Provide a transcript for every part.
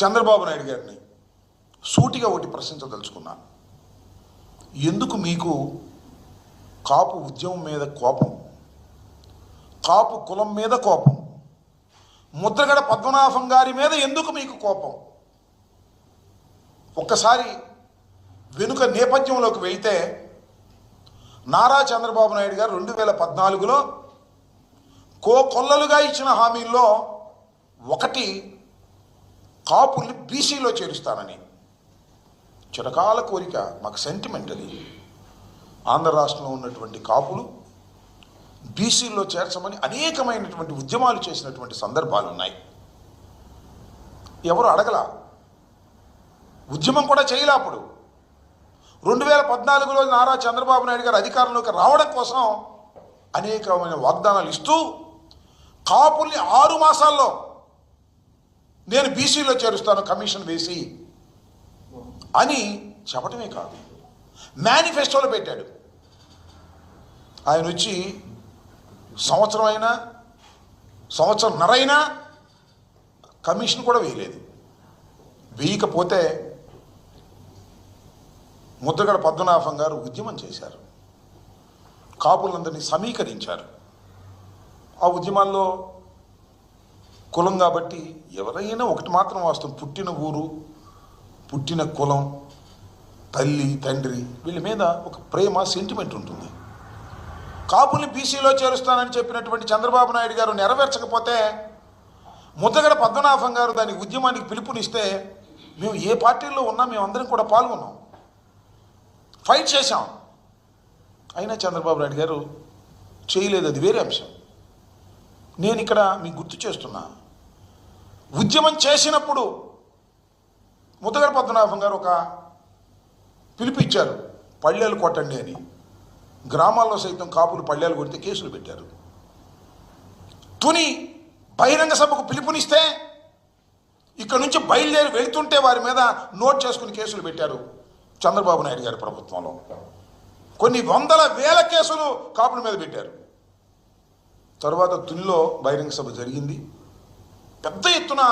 చంద్రబాబు నాయుడు గారిని సూటిగా ఒకటి ప్రశ్నించదలుచుకున్నాను. ఎందుకు మీకు కాపు ఉద్యమం మీద కోపం? కాపు కులం మీద కోపం? ముద్రగడ పద్మనాభం గారి మీద ఎందుకు మీకు కోపం? ఒక్కసారి వెనుక నేపథ్యంలోకి వెళ్తే నారా చంద్రబాబు నాయుడు గారు రెండు వేల పద్నాలుగులో కో కొల్లలుగా ఇచ్చిన హామీల్లో ఒకటి కాపుల్ని బీసీలో చేరుస్తానని. చిరకాల కోరిక మాకు సెంటిమెంట్ అది. ఆంధ్ర రాష్ట్రంలో ఉన్నటువంటి కాపులు బీసీల్లో చేర్చమని అనేకమైనటువంటి ఉద్యమాలు చేసినటువంటి సందర్భాలు ఉన్నాయి. ఎవరు అడగల? ఉద్యమం కూడా చేయలే అప్పుడు. రెండు వేల పద్నాలుగులో నారా చంద్రబాబు నాయుడు గారు అధికారంలోకి రావడం కోసం అనేకమైన వాగ్దానాలు ఇస్తూ కాపుల్ని ఆరు మాసాల్లో నేను బీసీలో చేరుస్తాను కమిషన్ వేసి. అని చెప్పటమే కాదు. మేనిఫెస్టోలో పెట్టాడు. ఆయన వచ్చి సంవత్సరం అయినా సంవత్సరం నరైనా కమిషన్ కూడా వేయలేదు. వేయకపోతే ముద్రగడ పద్మనాభం గారు ఉద్యమం చేశారు. కాపులందరినీ సమీకరించారు. ఆ ఉద్యమాల్లో కులం కాబట్టి ఎవరైనా ఒకటి మాత్రం వాస్తవం. పుట్టిన ఊరు పుట్టిన కులం తల్లి తండ్రి వీళ్ళ మీద ఒక ప్రేమ సెంటిమెంట్ ఉంటుంది. కాపుల్ని బీసీలో చేరుస్తానని చెప్పినటువంటి చంద్రబాబు నాయుడు గారు నెరవేర్చకపోతే ముద్దగడ పద్మనాభం గారు దాని ఉద్యమానికి పిలుపునిస్తే మేము ఏ పార్టీల్లో ఉన్నా మేమందరం కూడా పాల్గొన్నాం. ఫైట్ చేశాం. అయినా చంద్రబాబు నాయుడు గారు చేయలేదు అది వేరే అంశం. నేను ఇక్కడ మీకు గుర్తు చేస్తున్నా. ఉద్యమం చేసినప్పుడు ముద్దగడ పద్మనాభం గారు ఒక పిలుపు ఇచ్చారు పళ్ళేలు కొట్టండి అని. గ్రామాల్లో సైతం కాపులు పళ్ళేలు కొడితే కేసులు పెట్టారు. తుని బహిరంగ సభకు పిలుపునిస్తే ఇక్కడ నుంచి బయలుదేరి వెళ్తుంటే వారి మీద నోట్ చేసుకుని కేసులు పెట్టారు చంద్రబాబు నాయుడు గారి ప్రభుత్వంలో. కొన్ని వందల వేల కేసులు కాపుల మీద పెట్టారు. తర్వాత తునిలో బహిరంగ సభ జరిగింది. పెద్ద ఎత్తున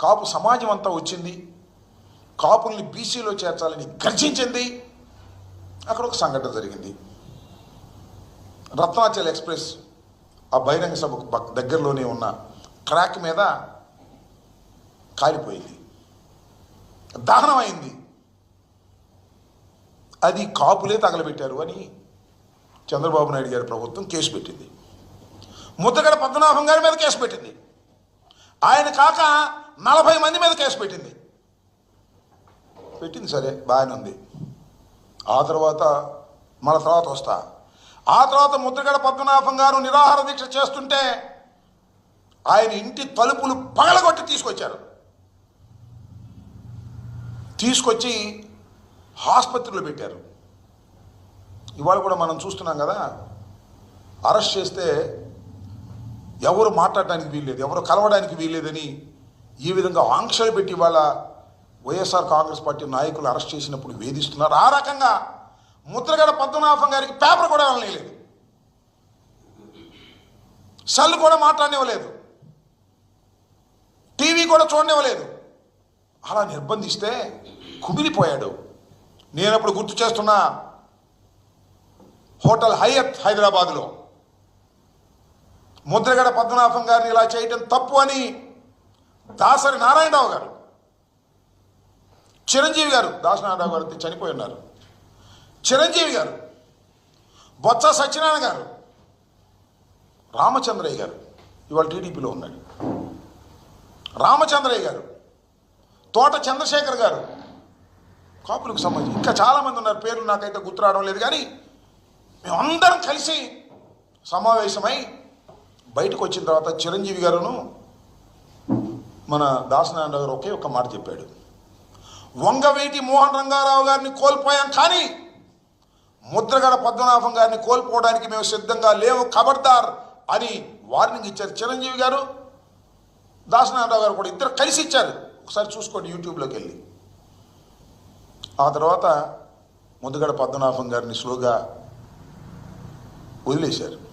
కాపు సమాజం అంతా వచ్చింది. కాపుల్ని బీసీలో చేర్చాలని గర్జించింది. అక్కడ ఒక సంఘటన జరిగింది. రత్నాచల్ ఎక్స్ప్రెస్ ఆ బహిరంగ సభకు దగ్గరలోనే ఉన్న ట్రాక్ మీద కాలిపోయింది దహనం అయింది అది కాపులే తగలబెట్టారు అని చంద్రబాబు నాయుడు గారి ప్రభుత్వం కేసు పెట్టింది. ముద్దగడ పద్మనాభం గారి మీద కేసు పెట్టింది. ఆయన కాక నలభై మంది మీద కేసు పెట్టింది. పెట్టింది సరే బాగానే ఉంది. ఆ తర్వాత మన తర్వాత వస్తా. ఆ తర్వాత ముద్రగడ పద్మనాభం గారు నిరాహార దీక్ష చేస్తుంటే ఆయన ఇంటి తలుపులు పగలగొట్టి తీసుకొచ్చారు. తీసుకొచ్చి ఆసుపత్రిలో పెట్టారు. ఇవాళ కూడా మనం చూస్తున్నాం కదా అరెస్ట్ చేస్తే ఎవరు మాట్లాడడానికి వీల్లేదు ఎవరు కలవడానికి వీల్లేదని ఈ విధంగా ఆంక్షలు పెట్టి వాళ్ళ వైఎస్ఆర్ కాంగ్రెస్ పార్టీ నాయకులు అరెస్ట్ చేసినప్పుడు వేధిస్తున్నారు. ఆ రకంగా ముద్రగడ పద్మనాభం గారికి పేపర్ కూడా వెళ్ళలేదు సెల్ కూడా మాట్లాడనివ్వలేదు. టీవీ కూడా చూడనివ్వలేదు. అలా నిర్బంధిస్తే కుమిలిపోయాడు. నేను అప్పుడు గుర్తు చేస్తున్నా హోటల్ హయత్ హైదరాబాద్లో ముద్రగడ పద్మనాభం గారిని ఇలా చేయటం తప్పు అని దాసరి నారాయణరావు గారు చిరంజీవి గారు దాసనారాయణరావు గారు చనిపోయి ఉన్నారు. చిరంజీవి గారు బొత్స సత్యనారాయణ గారు రామచంద్రయ్య గారు ఇవాళ టీడీపీలో ఉన్నాడు రామచంద్రయ్య గారు తోట చంద్రశేఖర్ గారు కాపులకు సంబంధించి ఇంకా చాలామంది ఉన్నారు. పేర్లు నాకైతే గుర్తు రావడం లేదు కానీ మేమందరం కలిసి సమావేశమై బయటకు వచ్చిన తర్వాత చిరంజీవి గారును మన దాసనారాయణ గారు ఒకే ఒక మాట చెప్పాడు. వంగవేటి మోహన్ రంగారావు గారిని కోల్పోయాం కానీ ముద్రగడ పద్మనాభం గారిని కోల్పోవడానికి మేము సిద్ధంగా లేవు ఖబర్దార్ అని వార్నింగ్ ఇచ్చారు చిరంజీవి గారు. దాసనారాయణరావు గారు కూడా ఇద్దరు కలిసి ఇచ్చారు. ఒకసారి చూసుకోండి యూట్యూబ్లోకి వెళ్ళి. ఆ తర్వాత ముద్రగడ పద్మనాభం గారిని స్లోగా వదిలేశారు.